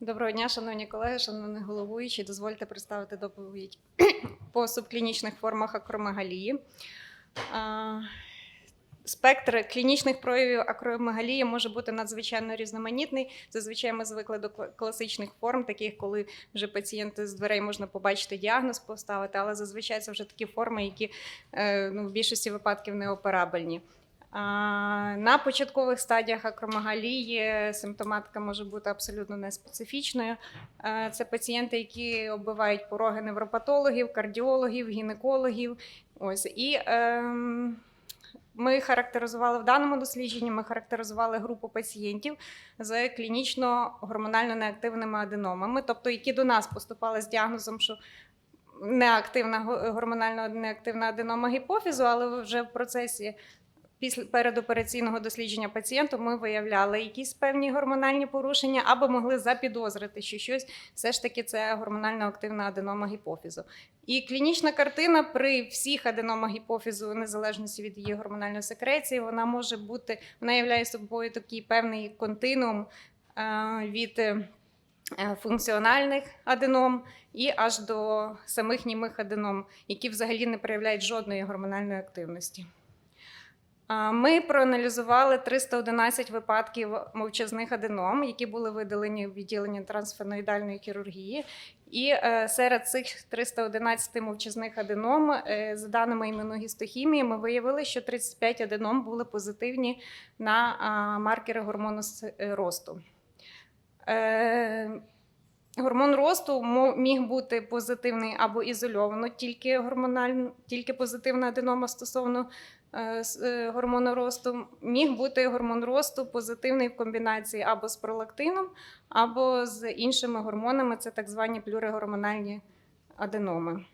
Доброго дня, шановні колеги, шановні головуючі. Дозвольте представити доповідь по субклінічних формах акромегалії. Спектр клінічних проявів акромегалії може бути надзвичайно різноманітний. Зазвичай ми звикли до класичних форм, таких, коли вже пацієнти з дверей можна побачити діагноз, поставити, але зазвичай це вже такі форми, які е, ну, в більшості випадків неоперабельні. На початкових стадіях акромегалії симптоматика може бути абсолютно неспецифічною. Це пацієнти, які оббивають пороги невропатологів, кардіологів, гінекологів. Ось і ем, ми характеризували в даному дослідженні. Ми характеризували групу пацієнтів з клінічно гормонально неактивними аденомами, тобто які до нас поступали з діагнозом, що неактивна гормонально неактивна аденома гіпофізу, але вже в процесі після передопераційного дослідження пацієнту ми виявляли якісь певні гормональні порушення або могли запідозрити, що щось все ж таки це гормонально активна аденома гіпофізу. І клінічна картина при всіх аденомах гіпофізу, незалежності від її гормональної секреції, вона може бути, вона являє собою такий певний континуум е, від е, функціональних аденом і аж до самих німих аденом, які взагалі не проявляють жодної гормональної активності. Ми проаналізували 311 випадків мовчазних аденом, які були видалені в відділенні трансфеноїдальної хірургії. І е, серед цих 311 мовчазних аденом, е, за даними імуногістохімії, ми виявили, що 35 аденом були позитивні на маркери гормону е, росту. Гормон росту міг бути позитивний або ізольовано, тільки гормонально, тільки позитивна аденома стосовно е, е, гормону росту. Міг бути гормон росту позитивний в комбінації або з пролактином, або з іншими гормонами, це так звані плюригормональні аденоми.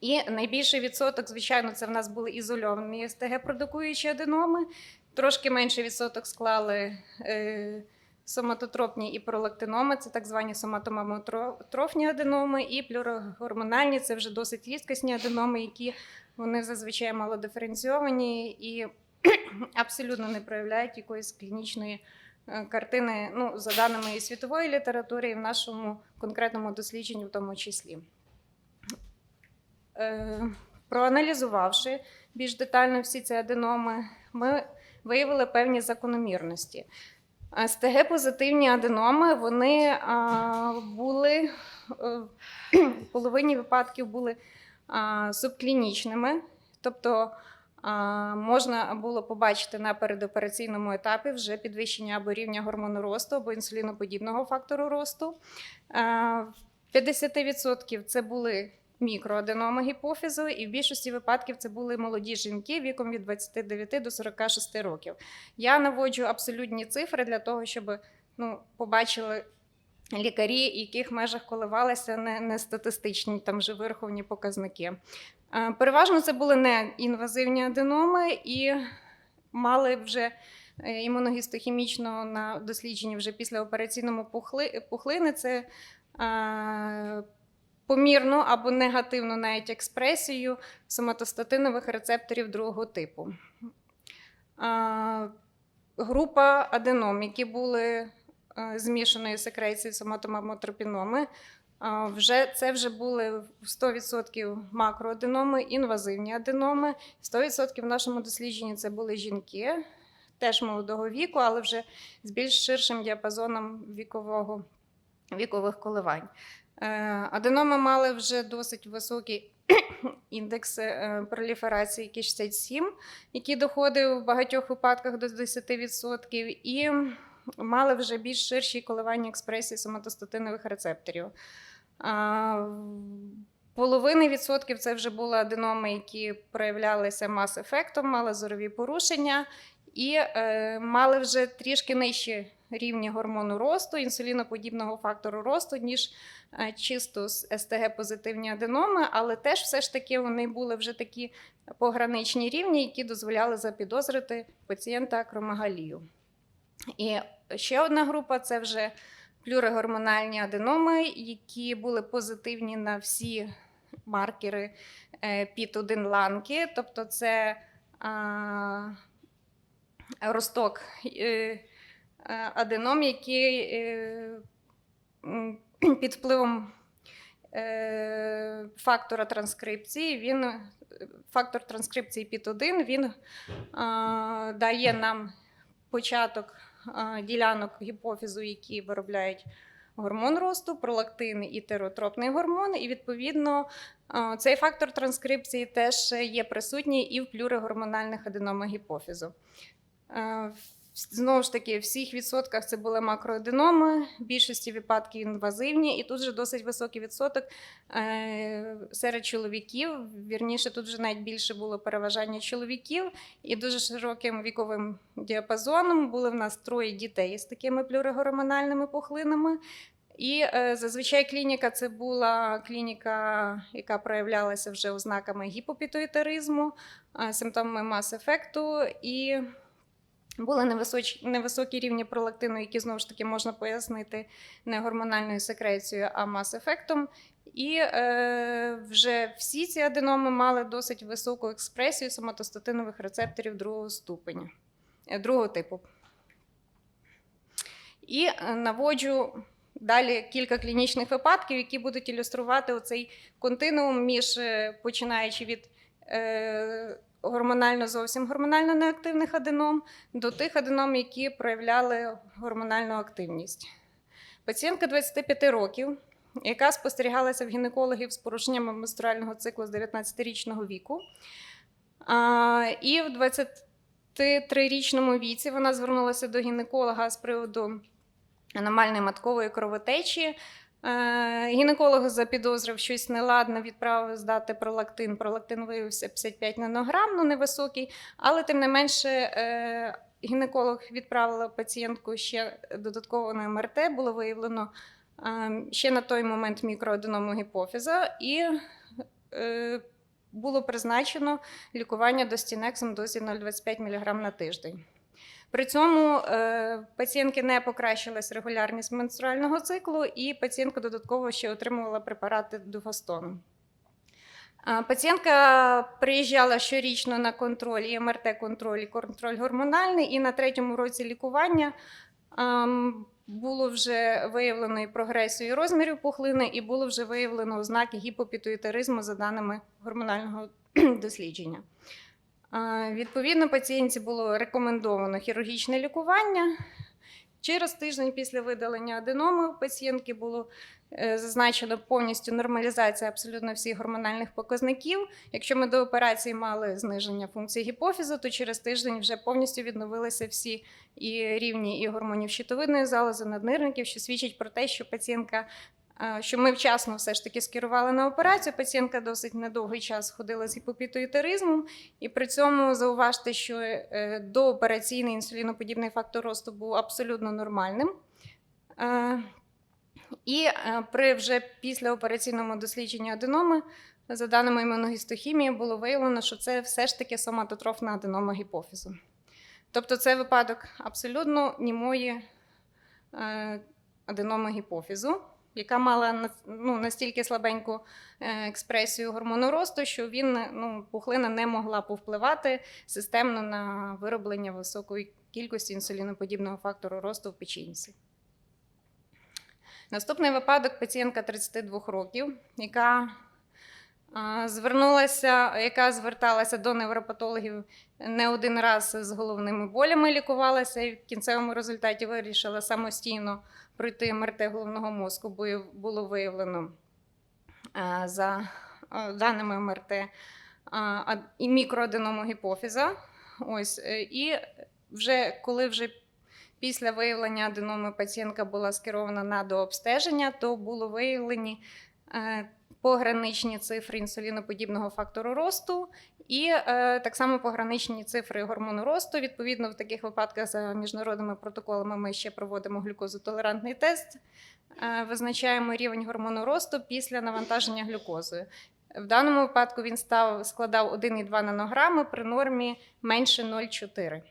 І найбільший відсоток, звичайно, це в нас були ізольовані СТГ-продукуючі аденоми. Трошки менший відсоток склали е, соматотропні і пролактиноми, це так звані соматомамотрофні аденоми, і плюрогормональні це вже досить рідкісні аденоми, які вони зазвичай малодиференційовані і абсолютно не проявляють якоїсь клінічної е, картини, ну, за даними і світової літератури, і в нашому конкретному дослідженні в тому числі. Е, Проаналізувавши більш детально всі ці аденоми, ми виявили певні закономірності. СТГ позитивні аденоми вони були е, в половині випадків були субклінічними, тобто можна було побачити на передопераційному етапі вже підвищення або рівня гормону росту, або інсуліноподібного фактору росту. А, в 50% це були мікроаденоми гіпофізу, і в більшості випадків це були молоді жінки віком від 29 до 46 років. Я наводжу абсолютні цифри для того, щоб ну, побачили лікарі, в яких межах коливалися не, не статистичні, там вже вираховані показники. Е, Переважно це були не інвазивні аденоми і мали вже е, імуногістохімічно на дослідженні вже після операційному пухли, пухлини. Це е, помірну або негативну навіть експресію соматостатинових рецепторів другого типу. Група аденом, які були е, змішаної секреції соматомамотропіноми, вже, це вже були 100% макроаденоми, інвазивні аденоми. 100% в нашому дослідженні це були жінки, теж молодого віку, але вже з більш ширшим діапазоном вікового, вікових коливань. Е, Аденоми мали вже досить високий індекс е, проліферації Кі67, який доходив в багатьох випадках до 10%, і мали вже більш ширші коливання експресії соматостатинових рецепторів. А, Половини відсотків це вже були аденоми, які проявлялися мас-ефектом, мали зорові порушення і е, мали вже трішки нижчі рівні гормону росту, інсуліноподібного фактору росту, ніж е, чисто з СТГ-позитивні аденоми, але теж все ж таки вони були вже такі пограничні рівні, які дозволяли запідозрити пацієнта акромегалію. І ще одна група це вже плюригормональні аденоми, які були позитивні на всі маркери е, піт-1 ланки, тобто це а, росток е, аденом, який е, під впливом е, фактора транскрипції. Він, е, фактор транскрипції під 1 він е, дає нам початок е, ділянок гіпофізу, які виробляють гормон росту, пролактин і теротропний гормон. І відповідно е, цей фактор транскрипції теж є присутній і в плюригормональних аденомах гіпофізу. Знову ж таки, в всіх відсотках це були макроаденоми, в більшості випадків інвазивні, і тут вже досить високий відсоток е, серед чоловіків. Вірніше, тут вже навіть більше було переважання чоловіків, і дуже широким віковим діапазоном були в нас троє дітей з такими плюригормональними пухлинами. І е, зазвичай клініка це була клініка, яка проявлялася вже ознаками гіпопітоїтеризму, е, симптомами мас-ефекту і були невисокі, невисокі рівні пролактину, які знову ж таки можна пояснити не гормональною секрецією, а мас-ефектом. І е, вже всі ці аденоми мали досить високу експресію соматостатинових рецепторів другого ступеня, е, другого типу. І е, наводжу далі кілька клінічних випадків, які будуть ілюструвати оцей континуум між е, починаючи від е, гормонально зовсім гормонально неактивних аденом до тих аденом, які проявляли гормональну активність. Пацієнтка 25 років, яка спостерігалася в гінекологів з порушеннями менструального циклу з 19-річного віку. І в 23-річному віці вона звернулася до гінеколога з приводу аномальної маткової кровотечі. Е, Гінеколог запідозрив щось неладне, відправив здати пролактин. Пролактин виявився 55 нанограм, ну невисокий, але тим не менше е, гінеколог відправила пацієнтку ще додатково на МРТ. Було виявлено е, ще на той момент мікроаденому гіпофіза і було призначено лікування достінексом в дозі 0,25 мг на тиждень. При цьому е, пацієнтки не покращилась регулярність менструального циклу, і пацієнтка додатково ще отримувала препарати дуфастону. Пацієнтка приїжджала щорічно на контроль, і МРТ-контроль, і контроль гормональний, і на третьому році лікування ам, було вже виявлено і прогресію розмірів пухлини, і було вже виявлено ознаки гіпопітуїтеризму за даними гормонального дослідження. Відповідно, пацієнтці було рекомендовано хірургічне лікування. Через тиждень після видалення аденоми у пацієнтки було е, зазначено повністю нормалізація абсолютно всіх гормональних показників. Якщо ми до операції мали зниження функції гіпофізу, то через тиждень вже повністю відновилися всі і рівні і гормонів щитовидної залози, наднирників, що свідчить про те, що пацієнтка. Що ми вчасно все ж таки скерували на операцію. Пацієнтка досить недовгий час ходила з гіпопітоїтеризмом, і при цьому зауважте, що е, доопераційний інсуліноподібний фактор росту був абсолютно нормальним. І е, при вже післяопераційному дослідженні аденоми, за даними імуногістохімії, було виявлено, що це все ж таки соматотрофна аденома гіпофізу. Тобто це випадок абсолютно німої е, аденоми гіпофізу, яка мала ну, настільки слабеньку е, експресію гормону росту, що він ну, пухлина не могла повпливати системно на вироблення високої кількості інсуліноподібного фактору росту в печінці. Наступний випадок пацієнтка 32 років, яка звернулася, яка зверталася до невропатологів не один раз з головними болями, лікувалася і в кінцевому результаті вирішила самостійно пройти МРТ головного мозку, бо було виявлено за даними МРТ а- і мікроаденому гіпофіза. Ось, е, і вже коли вже після виявлення аденоми пацієнтка була скерована на дообстеження, то було виявлені е, пограничні цифри інсуліноподібного фактору росту і е, так само пограничні цифри гормону росту. Відповідно, в таких випадках за міжнародними протоколами ми ще проводимо глюкозотолерантний тест, е, визначаємо рівень гормону росту після навантаження глюкозою. В даному випадку він став, складав 1,2 нанограми при нормі менше 0,4.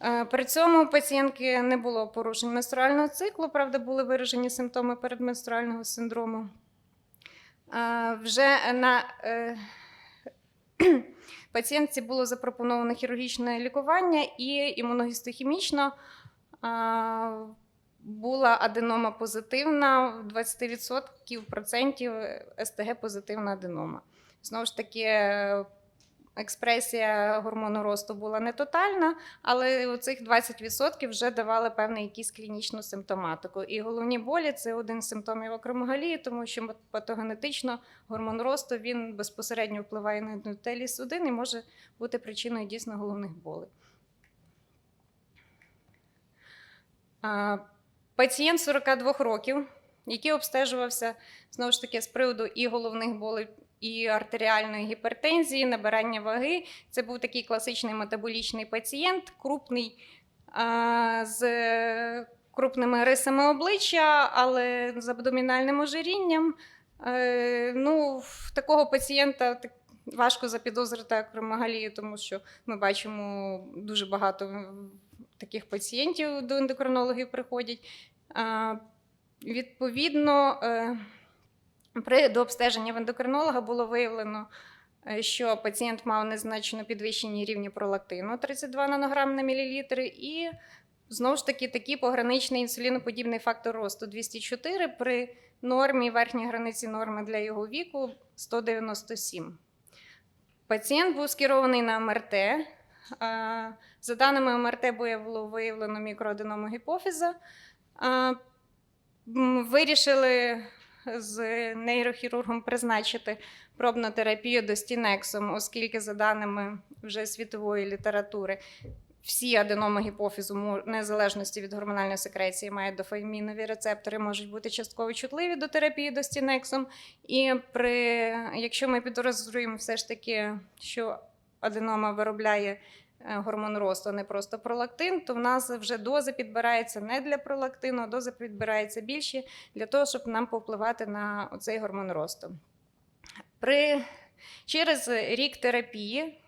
Е, При цьому у пацієнтки не було порушень менструального циклу, правда, були виражені симптоми передменструального синдрому. Вже на е, пацієнтці було запропоновано хірургічне лікування і імуногістохімічно була аденома позитивна, в 20% процентів СТГ позитивна аденома. Знову ж таки, експресія гормону росту була не тотальна, але у цих 20% вже давали певну якісь клінічну симптоматику. І головні болі це один з симптомів акромегалії, тому що патогенетично гормон росту він безпосередньо впливає на ендотелій судин і може бути причиною дійсно головних болей. Пацієнт 42 років, який обстежувався знову ж таки з приводу і головних болей, і артеріальної гіпертензії, набирання ваги. Це був такий класичний метаболічний пацієнт, крупний з крупними рисами обличчя, але з абдомінальним ожирінням. Е, ну, в такого пацієнта важко запідозрити акромегалію, тому що ми бачимо дуже багато таких пацієнтів до ендокринологів приходять. Відповідно, е, при дообстеженні в ендокринолога було виявлено, е, що пацієнт мав незначно підвищені рівні пролактину 32 нанограм на мілілітр, і знову ж таки такий пограничний інсуліноподібний фактор росту 204 при нормі верхній границі норми для його віку 197. Пацієнт був скерований на МРТ. За даними МРТ, було виявлено мікроаденому гіпофіза. Вирішили з нейрохірургом призначити пробну терапію достінексом, оскільки, за даними вже світової літератури, всі аденоми гіпофізу, незалежності від гормональної секреції, мають дофамінові рецептори, можуть бути частково чутливі до терапії достінексом. І при, якщо ми підозрюємо все ж таки, що аденома виробляє гормон росту, а не просто пролактин, то в нас вже доза підбирається не для пролактину, а доза підбирається більші для того, щоб нам повпливати на цей гормон росту. При, через рік терапії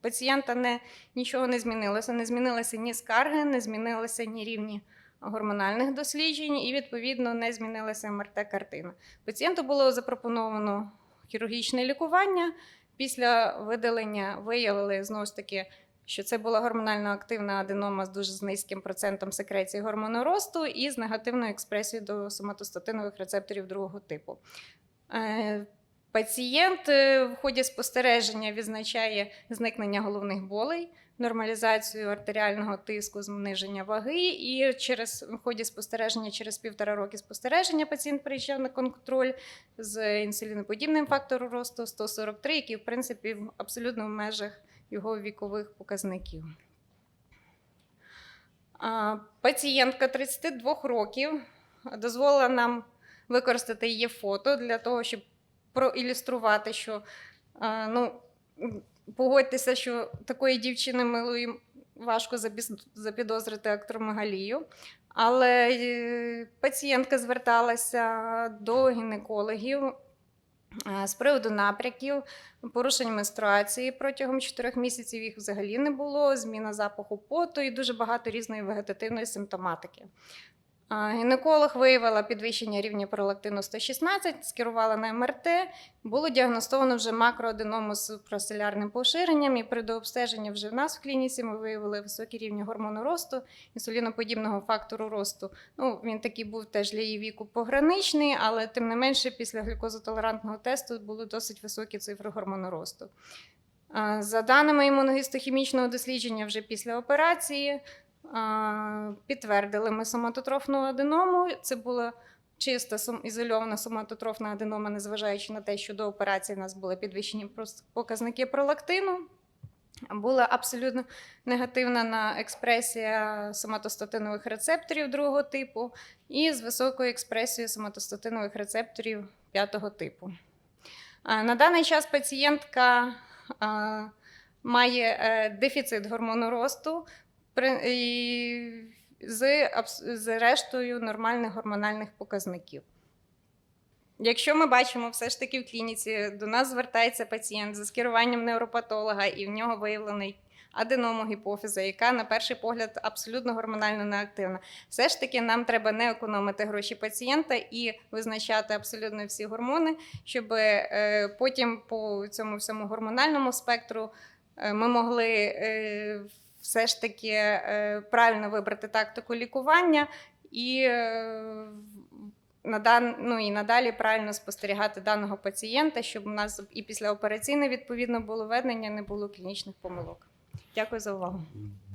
пацієнта не, нічого не змінилося. Не змінилися ні скарги, не змінилися ні рівні гормональних досліджень, і, відповідно, не змінилася МРТ-картина. Пацієнту було запропоновано хірургічне лікування. Після видалення виявили знову ж таки, що це була гормонально активна аденома з дуже з низьким процентом секреції гормону росту і з негативною експресією до соматостатинових рецепторів другого типу. Е, Пацієнт е, в ході спостереження відзначає зникнення головних болей, нормалізацію артеріального тиску, зниження ваги. І через в ході спостереження, через півтора роки спостереження, пацієнт приїжджав на контроль з інсуліноподібним фактором росту 143, який, в принципі, абсолютно в межах його вікових показників. Пацієнтка 32 років дозволила нам використати її фото для того, щоб проілюструвати, що ну, погодьтеся, що такої дівчини милої важко запідозрити актромегалію. Але е, пацієнтка зверталася до гінекологів з приводу напряків, порушень менструації протягом 4 місяців їх взагалі не було, зміна запаху поту і дуже багато різної вегетативної симптоматики. Гінеколог виявила підвищення рівня пролактину 116, скерувала на МРТ. Було діагностовано вже макроаденому з проселярним поширенням, і при дообстеженні вже в нас в клініці ми виявили високі рівні гормону росту, інсуліноподібного фактору росту. Ну, він такий був теж для її віку пограничний, але тим не менше, після глюкозотолерантного тесту були досить високі цифри гормону росту. За даними імуногістохімічного дослідження, вже після операції підтвердили ми соматотрофну аденому. Це була чиста ізольована соматотрофна аденома, незважаючи на те, що до операції в нас були підвищені показники пролактину. Була абсолютно негативна на експресія соматостатинових рецепторів другого типу і з високою експресією соматостатинових рецепторів п'ятого типу. На даний час пацієнтка має е, дефіцит гормону росту і з, з рештою нормальних гормональних показників. Якщо ми бачимо все ж таки в клініці, до нас звертається пацієнт за скеруванням невропатолога, і в нього виявлений аденома гіпофіза, яка на перший погляд абсолютно гормонально неактивна. Все ж таки, нам треба не економити гроші пацієнта і визначати абсолютно всі гормони, щоб е, потім по цьому всьому гормональному спектру е, ми могли е, все ж таки е, правильно вибрати тактику лікування і, е, надан, ну, і надалі правильно спостерігати даного пацієнта, щоб у нас і післяопераційне відповідно було ведення, не було клінічних помилок. Дякую за увагу.